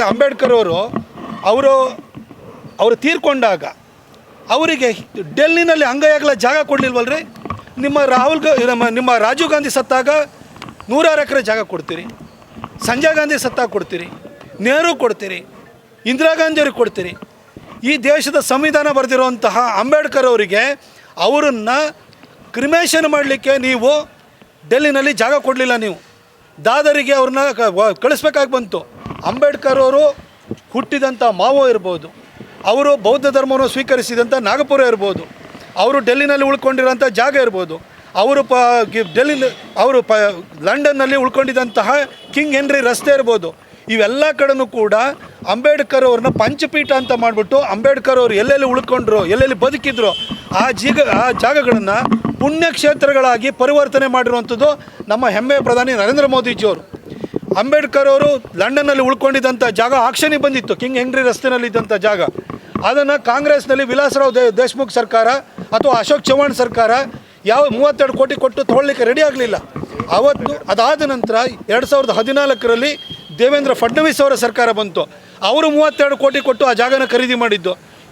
ಅಂಬೇಡ್ಕರ್ ಅವರು ಅವರು ಅವರು ತೀರ್ಕೊಂಡಾಗ ಅವರಿಗೆ ಡೆಲ್ಲಿನಲ್ಲಿ ಅಂಗೈಯಾಗಲ ಜಾಗ ಕೊಡಲಿಲ್ವಲ್ರಿ? ನಿಮ್ಮ ರಾಹುಲ್ ನಮ್ಮ, ನಿಮ್ಮ ರಾಜೀವ್ ಗಾಂಧಿ ಸತ್ತಾಗ ನೂರಾರು ಎಕರೆ ಜಾಗ ಕೊಡ್ತೀರಿ. ಸಂಜಯ್ ಗಾಂಧಿ ಸತ್ತಾಗ ಕೊಡ್ತೀರಿ. ನೆಹರು ಕೊಡ್ತೀರಿ. ಇಂದಿರಾ ಗಾಂಧಿ ಅವ್ರಿಗೆ ಕೊಡ್ತೀರಿ. ಈ ದೇಶದ ಸಂವಿಧಾನ ಬರೆದಿರುವಂತಹ ಅಂಬೇಡ್ಕರ್ ಅವರಿಗೆ ಅವರನ್ನು ಕ್ರಿಮೇಷನ್ ಮಾಡಲಿಕ್ಕೆ ನೀವು ಡೆಲ್ಲಿನಲ್ಲಿ ಜಾಗ ಕೊಡಲಿಲ್ಲ ನೀವು. ದಾದರಿಗೆ ಅವ್ರನ್ನ ಕಳಿಸ್ಬೇಕಾಗಿ ಬಂತು. ಅಂಬೇಡ್ಕರ್ ಅವರು ಹುಟ್ಟಿದಂಥ ಮಾವೋ ಇರ್ಬೋದು, ಅವರು ಬೌದ್ಧ ಧರ್ಮವನ್ನು ಸ್ವೀಕರಿಸಿದಂಥ ನಾಗಪುರ ಇರ್ಬೋದು, ಅವರು ಡೆಲ್ಲಿನಲ್ಲಿ ಉಳ್ಕೊಂಡಿರೋಂಥ ಜಾಗ ಇರ್ಬೋದು, ಅವರು ಪ ಡೆಲ್ಲಿ ಅವರು ಪ, ಲಂಡನ್ನಲ್ಲಿ ಉಳ್ಕೊಂಡಿದ್ದಂತಹ ಕಿಂಗ್ ಹೆನ್ರಿ ರಸ್ತೆ ಇರ್ಬೋದು, ಇವೆಲ್ಲ ಕಡೆನೂ ಕೂಡ ಅಂಬೇಡ್ಕರ್ ಅವ್ರನ್ನ ಪಂಚಪೀಠ ಅಂತ ಮಾಡಿಬಿಟ್ಟು ಅಂಬೇಡ್ಕರ್ ಅವರು ಎಲ್ಲೆಲ್ಲಿ ಉಳ್ಕೊಂಡ್ರು, ಎಲ್ಲೆಲ್ಲಿ ಬದುಕಿದ್ರು, ಆ ಜೀಗ, ಆ ಜಾಗಗಳನ್ನು ಪುಣ್ಯಕ್ಷೇತ್ರಗಳಾಗಿ ಪರಿವರ್ತನೆ ಮಾಡಿರುವಂಥದ್ದು ನಮ್ಮ ಹೆಮ್ಮೆಯ ಪ್ರಧಾನಿ ನರೇಂದ್ರ ಮೋದಿಜಿಯವರು. ಅಂಬೇಡ್ಕರ್ ಅವರು ಲಂಡನ್ನಲ್ಲಿ ಉಳ್ಕೊಂಡಿದ್ದಂಥ ಜಾಗ ಆಕ್ಷನಿಗೆ ಬಂದಿತ್ತು, ಕಿಂಗ್ ಹೆನ್ರಿ ರಸ್ತೆನಲ್ಲಿ ಇದ್ದಂಥ ಜಾಗ. ಅದನ್ನು ಕಾಂಗ್ರೆಸ್ನಲ್ಲಿ ವಿಲಾಸರಾವ್ ದೇ ದೇಶ್ಮುಖ್ ಸರ್ಕಾರ ಅಥವಾ ಅಶೋಕ್ ಚೌಹಾಣ್ ಸರ್ಕಾರ ಯಾವ ಮೂವತ್ತೆರಡು ಕೋಟಿ ಕೊಟ್ಟು ತೊಗೊಳ್ಳಿಕ್ಕೆ ರೆಡಿ ಆಗಲಿಲ್ಲ. ಅವತ್ತು ಅದಾದ ನಂತರ ಎರಡು ಸಾವಿರದ ಹದಿನಾಲ್ಕರಲ್ಲಿ ದೇವೇಂದ್ರ ಫಡ್ನವೀಸ್ ಅವರ ಸರ್ಕಾರ ಬಂತು. ಅವರು ಮೂವತ್ತೆರಡು ಕೋಟಿ ಕೊಟ್ಟು ಆ ಜಾಗನ ಖರೀದಿ ಮಾಡಿದ್ದು.